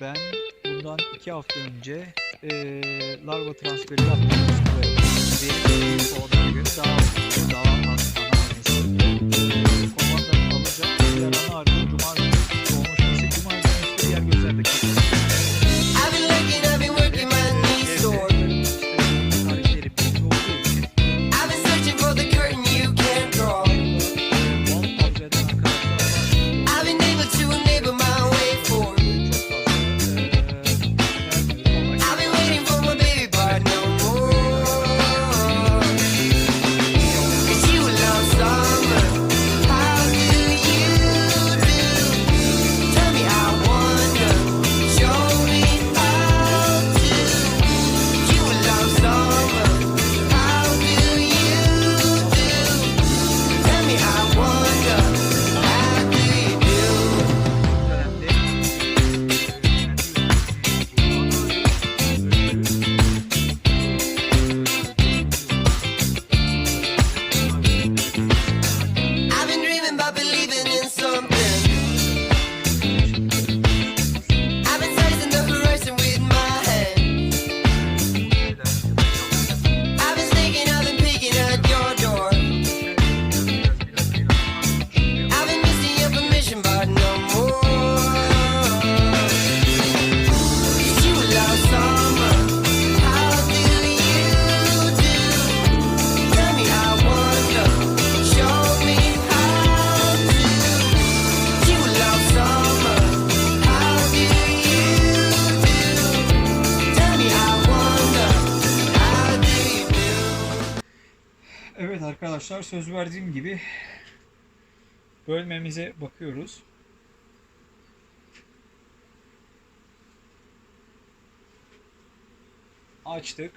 Ben bundan iki hafta önce eee larva transferi yaptığımız ve daha daha arkadaşlar söz verdiğim gibi bölmemize bakıyoruz. Açtık.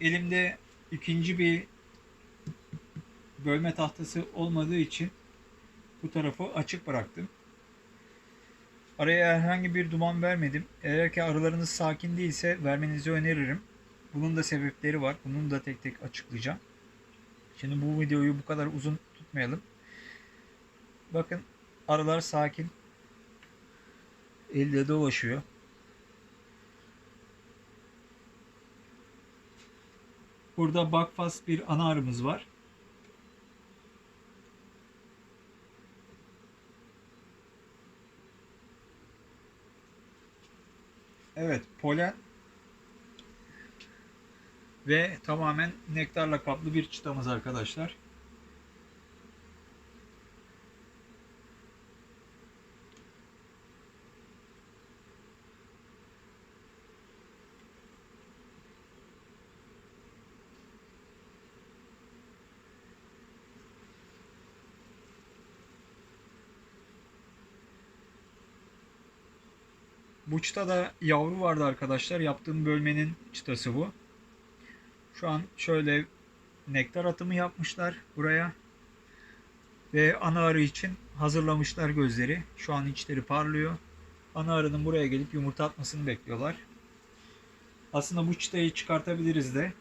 Elimde ikinci bir bölme tahtası olmadığı için bu tarafı açık bıraktım. Araya herhangi bir duman vermedim. Eğer ki arılarınız sakin değilse vermenizi öneririm. Bunun da sebepleri var. Bunun da tek tek açıklayacağım. Şimdi bu videoyu bu kadar uzun tutmayalım. Bakın arılar sakin. Elde dolaşıyor. Burada bakfas bir ana arımız var. Evet, polen ve tamamen nektarla kaplı bir çıtamız arkadaşlar. Bu çıtada yavru vardı arkadaşlar. Yaptığım bölmenin çıtası bu. Şu an şöyle nektar atımı yapmışlar buraya. Ve ana arı için hazırlamışlar gözleri. Şu an içleri parlıyor. Ana arının buraya gelip yumurta atmasını bekliyorlar. Aslında bu çıtayı çıkartabiliriz de.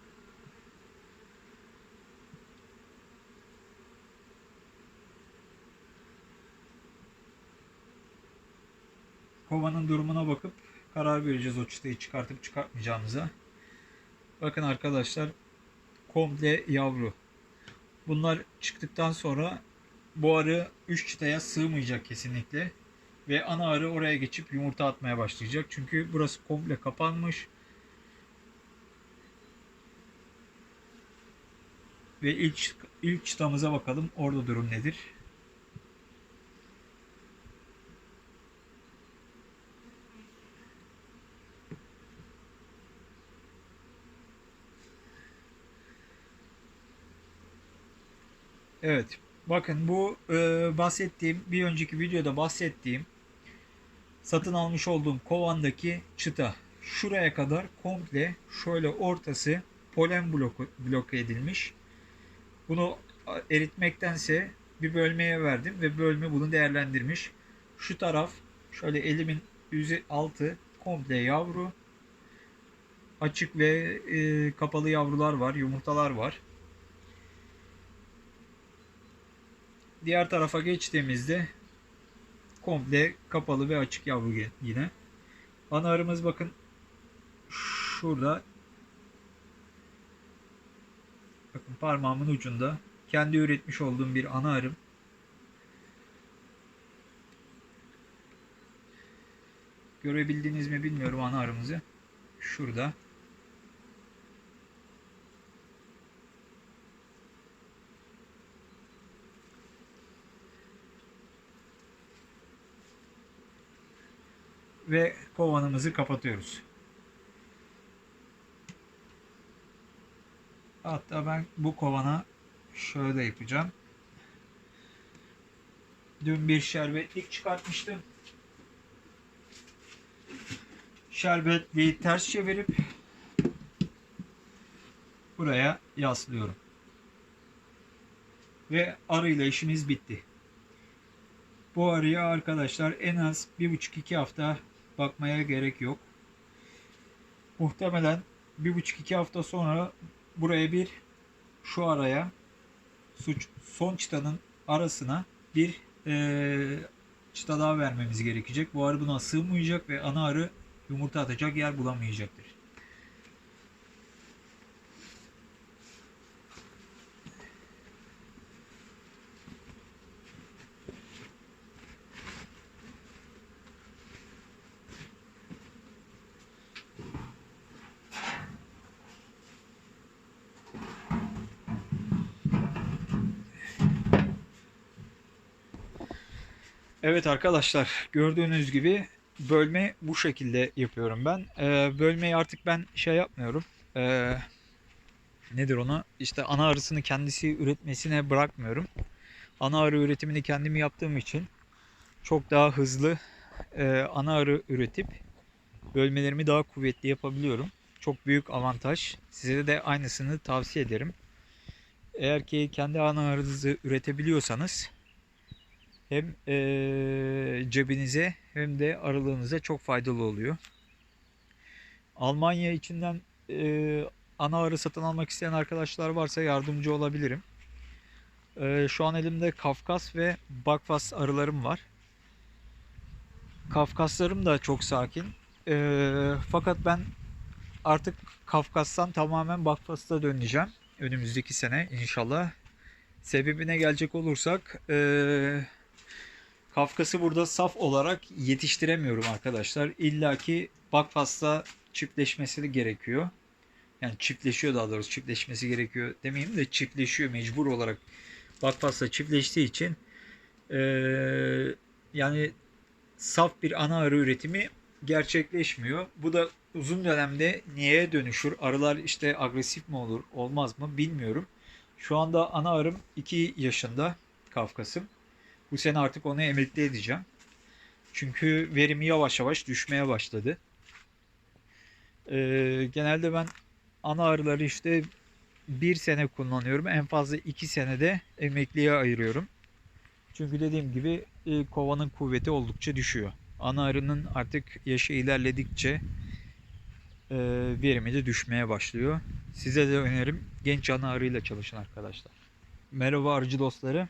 Kovanın durumuna bakıp karar vereceğiz o çıtayı çıkartıp çıkartmayacağımıza. Bakın arkadaşlar komple yavru. Bunlar çıktıktan sonra bu arı 3 çıtaya sığmayacak kesinlikle. Ve ana arı oraya geçip yumurta atmaya başlayacak. Çünkü burası komple kapanmış. Ve ilk ilk çıtamıza bakalım. Orada durum nedir? Evet. Bakın bu e, bahsettiğim bir önceki videoda bahsettiğim satın almış olduğum kovandaki çıta şuraya kadar komple şöyle ortası polen bloku, bloke edilmiş. Bunu eritmektense bir bölmeye verdim ve bölme bunu değerlendirmiş. Şu taraf şöyle elimin yüzü altı komple yavru. Açık ve e, kapalı yavrular var, yumurtalar var. Diğer tarafa geçtiğimizde komple kapalı ve açık yavru yine. Ana arımız bakın şurada. Bakın parmağımın ucunda. Kendi üretmiş olduğum bir ana arım. Görebildiniz mi bilmiyorum ana arımızı. Şurada. Ve kovanımızı kapatıyoruz. Hatta ben bu kovana şöyle yapacağım. Dün bir şerbetlik çıkartmıştım. Şerbetliği ters çevirip buraya yaslıyorum. Ve arıyla işimiz bitti. Bu arıya arkadaşlar en az 1,5-2 hafta bakmaya gerek yok. Muhtemelen 1,5-2 hafta sonra buraya bir şu araya suç son çıtanın arasına bir eee çıta daha vermemiz gerekecek. Bu arı buna sığmayacak ve ana arı yumurta atacak yer bulamayacaktır. Evet arkadaşlar gördüğünüz gibi bölme bu şekilde yapıyorum ben. Ee, bölmeyi artık ben şey yapmıyorum. Ee, nedir ona? İşte ana arısını kendisi üretmesine bırakmıyorum. Ana arı üretimini kendim yaptığım için çok daha hızlı e, ana arı üretip bölmelerimi daha kuvvetli yapabiliyorum. Çok büyük avantaj. Size de aynısını tavsiye ederim. Eğer ki kendi ana arınızı üretebiliyorsanız hem eee, cebinize hem de aralığınıza çok faydalı oluyor. Almanya içinden eee, ana arı satın almak isteyen arkadaşlar varsa yardımcı olabilirim. Eee, şu an elimde Kafkas ve Bakfas arılarım var. Kafkaslarım da çok sakin. Eee, fakat ben artık Kafkas'tan tamamen Bakfas'a döneceğim. Önümüzdeki sene inşallah. Sebebine gelecek olursak eee Kafkas'ı burada saf olarak yetiştiremiyorum arkadaşlar. İlla ki Bakfas'la çiftleşmesi gerekiyor. Yani çiftleşiyor daha doğrusu çiftleşmesi gerekiyor demeyeyim de çiftleşiyor mecbur olarak Bakfas'la çiftleştiği için eee, yani saf bir ana arı üretimi gerçekleşmiyor. Bu da uzun dönemde niye dönüşür? Arılar işte agresif mi olur, olmaz mı bilmiyorum. Şu anda ana arım 2 yaşında Kafkas'ım. Bu sene artık onu emekli edeceğim. Çünkü verimi yavaş yavaş düşmeye başladı. Ee, genelde ben ana arıları işte bir sene kullanıyorum. En fazla iki senede emekliye ayırıyorum. Çünkü dediğim gibi e, kovanın kuvveti oldukça düşüyor. Ana arının artık yaşı ilerledikçe e, verimi de düşmeye başlıyor. Size de önerim genç ana arıyla çalışın arkadaşlar. Merhaba arıcı dostları.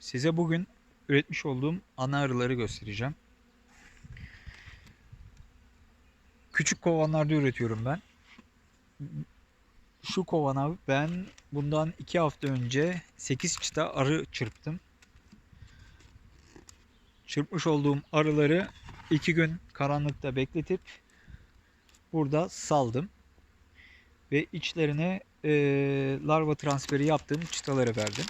Size bugün üretmiş olduğum ana arıları göstereceğim. Küçük kovanlarda üretiyorum ben. Şu kovana ben bundan 2 hafta önce 8 çıta arı çırptım. Çırpmış olduğum arıları 2 gün karanlıkta bekletip burada saldım. Ve içlerine eee, larva transferi yaptığım çıtaları verdim.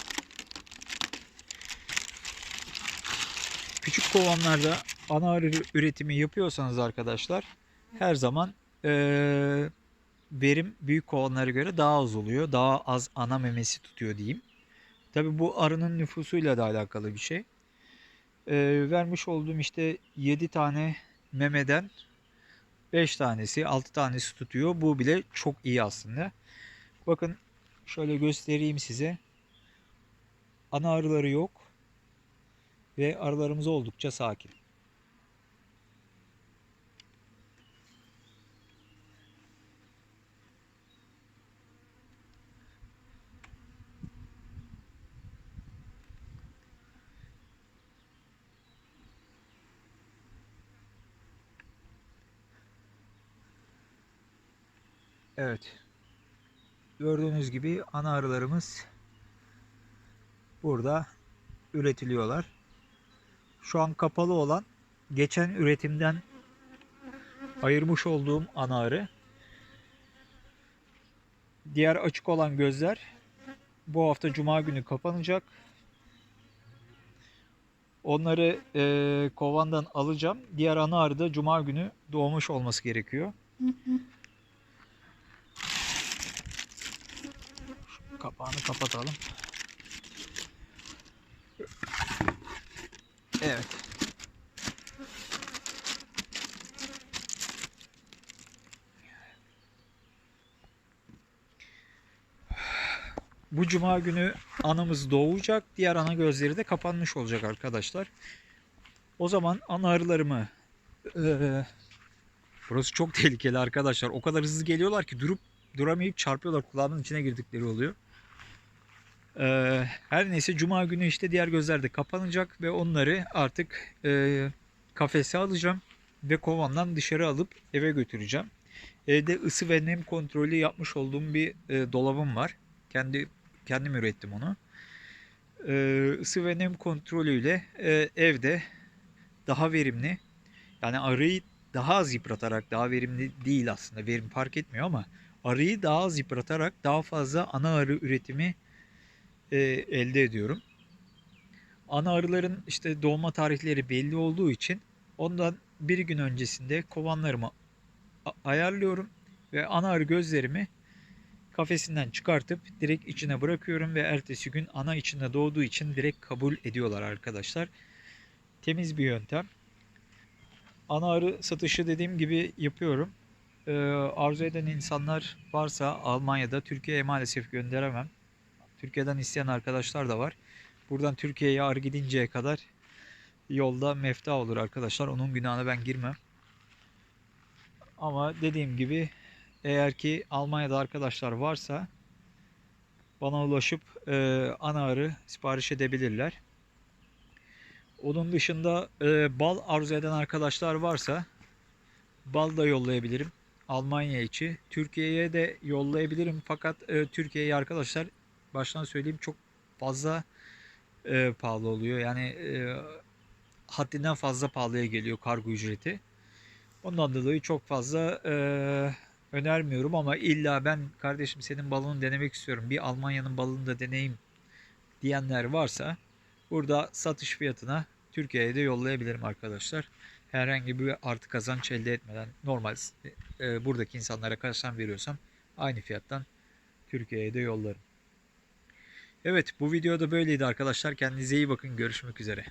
Küçük kovanlarda ana üretimi yapıyorsanız arkadaşlar her zaman eee, verim büyük kovanlara göre daha az oluyor. Daha az ana memesi tutuyor diyeyim. Tabi bu arının nüfusuyla da alakalı bir şey. Eee, vermiş olduğum işte 7 tane memeden 5 tanesi 6 tanesi tutuyor. Bu bile çok iyi aslında. Bakın şöyle göstereyim size. Ana arıları yok ve arılarımız oldukça sakin. Evet. Gördüğünüz gibi ana arılarımız burada üretiliyorlar. Şu an kapalı olan geçen üretimden ayırmış olduğum ana arı. Diğer açık olan gözler bu hafta cuma günü kapanacak. Onları eee, kovandan alacağım. Diğer ana arı da cuma günü doğmuş olması gerekiyor. Şu kapağını kapatalım. Evet. Bu cuma günü anamız doğacak. Diğer ana gözleri de kapanmış olacak arkadaşlar. O zaman ana arılarımı eee, burası çok tehlikeli arkadaşlar. O kadar hızlı geliyorlar ki durup duramayıp çarpıyorlar. Kulağımın içine girdikleri oluyor. Eee, her neyse cuma günü işte diğer gözler de kapanacak ve onları artık eee, kafese alacağım ve kovandan dışarı alıp eve götüreceğim. Evde ısı ve nem kontrolü yapmış olduğum bir e, dolabım var. Kendi kendim ürettim onu. E, ısı ve nem kontrolüyle e, evde daha verimli yani arıyı daha az yıpratarak daha verimli değil aslında verim fark etmiyor ama arıyı daha az yıpratarak daha fazla ana arı üretimi e, elde ediyorum. Ana arıların işte doğma tarihleri belli olduğu için ondan bir gün öncesinde kovanlarımı ayarlıyorum ve ana arı gözlerimi kafesinden çıkartıp direkt içine bırakıyorum ve ertesi gün ana içinde doğduğu için direkt kabul ediyorlar arkadaşlar. Temiz bir yöntem. Ana arı satışı dediğim gibi yapıyorum. Ee, arzu eden insanlar varsa Almanya'da Türkiye'ye maalesef gönderemem. Türkiye'den isteyen arkadaşlar da var. Buradan Türkiye'ye arı gidinceye kadar yolda mefta olur arkadaşlar. Onun günahına ben girmem. Ama dediğim gibi eğer ki Almanya'da arkadaşlar varsa bana ulaşıp e, ana arı sipariş edebilirler. Onun dışında e, bal arzu eden arkadaşlar varsa bal da yollayabilirim. Almanya içi. Türkiye'ye de yollayabilirim. Fakat e, Türkiye'ye arkadaşlar baştan söyleyeyim çok fazla e, pahalı oluyor. Yani e, haddinden fazla pahalıya geliyor kargo ücreti. Ondan dolayı çok fazla e, önermiyorum ama illa ben kardeşim senin balını denemek istiyorum. Bir Almanya'nın balını da deneyeyim diyenler varsa burada satış fiyatına Türkiye'ye de yollayabilirim arkadaşlar. Herhangi bir artı kazanç elde etmeden normal e, buradaki insanlara kaçtan veriyorsam aynı fiyattan Türkiye'ye de yollarım. Evet bu videoda böyleydi arkadaşlar. Kendinize iyi bakın. Görüşmek üzere.